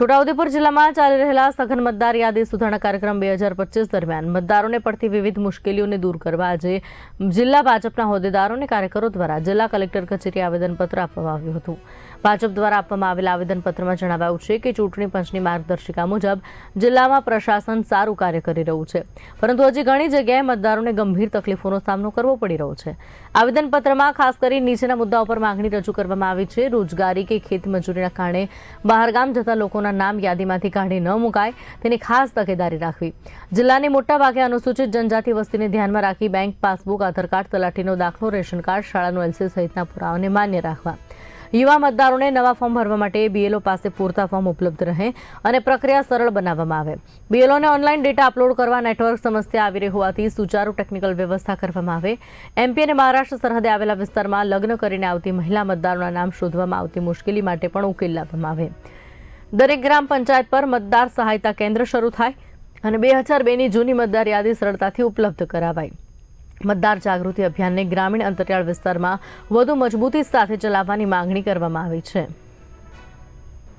છોટાઉદેપુર જિલ્લામાં ચાલી રહેલા સઘન મતદાર યાદી સુધારણા કાર્યક્રમ બે હજાર પચીસ દરમિયાન મતદારોને પડતી વિવિધ મુશ્કેલીઓને દૂર કરવા આજે જિલ્લા ભાજપના હોદ્દેદારો અને કાર્યકરો દ્વારા જિલ્લા કલેક્ટર કચેરી આવેદનપત્ર આપવામાં આવ્યું હતું. ભાજપ દ્વારા આપવામાં આવેલા આવેદનપત્રમાં જણાવાયું છે કે ચૂંટણી પંચની માર્ગદર્શિકા મુજબ જિલ્લામાં પ્રશાસન સારું કાર્ય કરી રહ્યું છે. પરંતુ હજી ઘણી જગ્યાએ મતદારોને ગંભીર તકલીફોનો સામનો કરવો પડી રહ્યો છે. આવેદનપત્રમાં ખાસ કરી નીચેના મુદ્દાઓ પર માંગણી રજૂ કરવામાં આવી છે. રોજગારી કે ખેતમજૂરીના કારણે બહારગામ જતા લોકોના નામ યાદીમાંથી કાઢી ન મુકાય તેની ખાસ તકેદારી રાખવી. જિલ્લાની મોટાભાગે અનુસૂચિત જનજાતિ વસ્તીને ધ્યાનમાં રાખી બેંક, પાસબુક, આધાર કાર્ડ, તલાટીનો દાખલો, રેશન કાર્ડ, શાળાનું એલસી સહિતના પુરાવાને માન્ય રાખવા. યુવા મતદારોને નવા ફોર્મ ભરવા માટે બીએલઓ પાસે પૂરતા ફોર્મ ઉપલબ્ધ રહે અને પ્રક્રિયા સરળ બનાવવામાં આવે. બીએલઓને ઓનલાઈન ડેટા અપલોડ કરવા નેટવર્ક સમસ્યા આવી રહી હોવાથી સુચારુ ટેકનિકલ વ્યવસ્થા કરવામાં આવે. એમપી અને મહારાષ્ટ્ર સરહદે આવેલા વિસ્તારમાં લગ્ન કરીને આવતી મહિલા મતદારોના નામ શોધવામાં આવતી મુશ્કેલી માટે પણ ઉકેલ લાવવામાં આવે. દરેક ગ્રામ પંચાયત પર મતદાર સહાયતા કેન્દ્ર શરૂ થાય અને બે હજાર બેની જૂની મતદાર યાદી સરળતાથી ઉપલબ્ધ કરાવાય. મતદાર જાગૃતિ અભિયાનને ગ્રામીણ અંતરિયાળ વિસ્તારમાં વધુ મજબૂતી સાથે ચલાવવાની માંગણી કરવામાં આવી છે.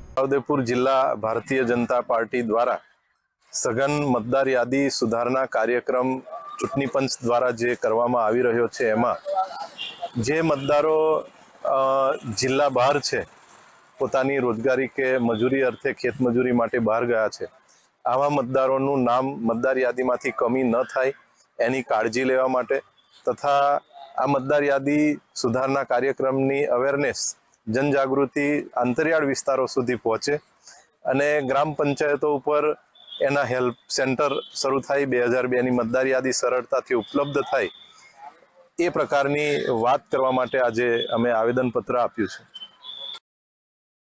છોટાઉદેપુર જિલ્લા ભારતીય જનતા પાર્ટી દ્વારા સઘન મતદાર યાદી સુધારણા કાર્યક્રમ ચૂંટણી પંચ દ્વારા જે કરવામાં આવી રહ્યો છે, એમાં જે મતદારો જિલ્લા બહાર છે પોતાની રોજગારી કે મજૂરી અર્થે ખેતમજૂરી માટે બહાર ગયા છે. આવા મતદારોનું નામ મતદાર યાદીમાંથી કમી ન થાય, એની કાળજી લેવા માટે તથા આ મતદાર યાદી સુધારના કાર્યક્રમની અવેરનેસ જનજાગૃતિ અંતરિયાળ વિસ્તારો સુધી પહોંચે અને ગ્રામ પંચાયતો ઉપર એના હેલ્પ સેન્ટર શરૂ થાય, બે હજાર બેની મતદાર યાદી સરળતાથી ઉપલબ્ધ થાય, એ પ્રકારની વાત કરવા માટે આજે અમે આવેદનપત્ર આપ્યું છે.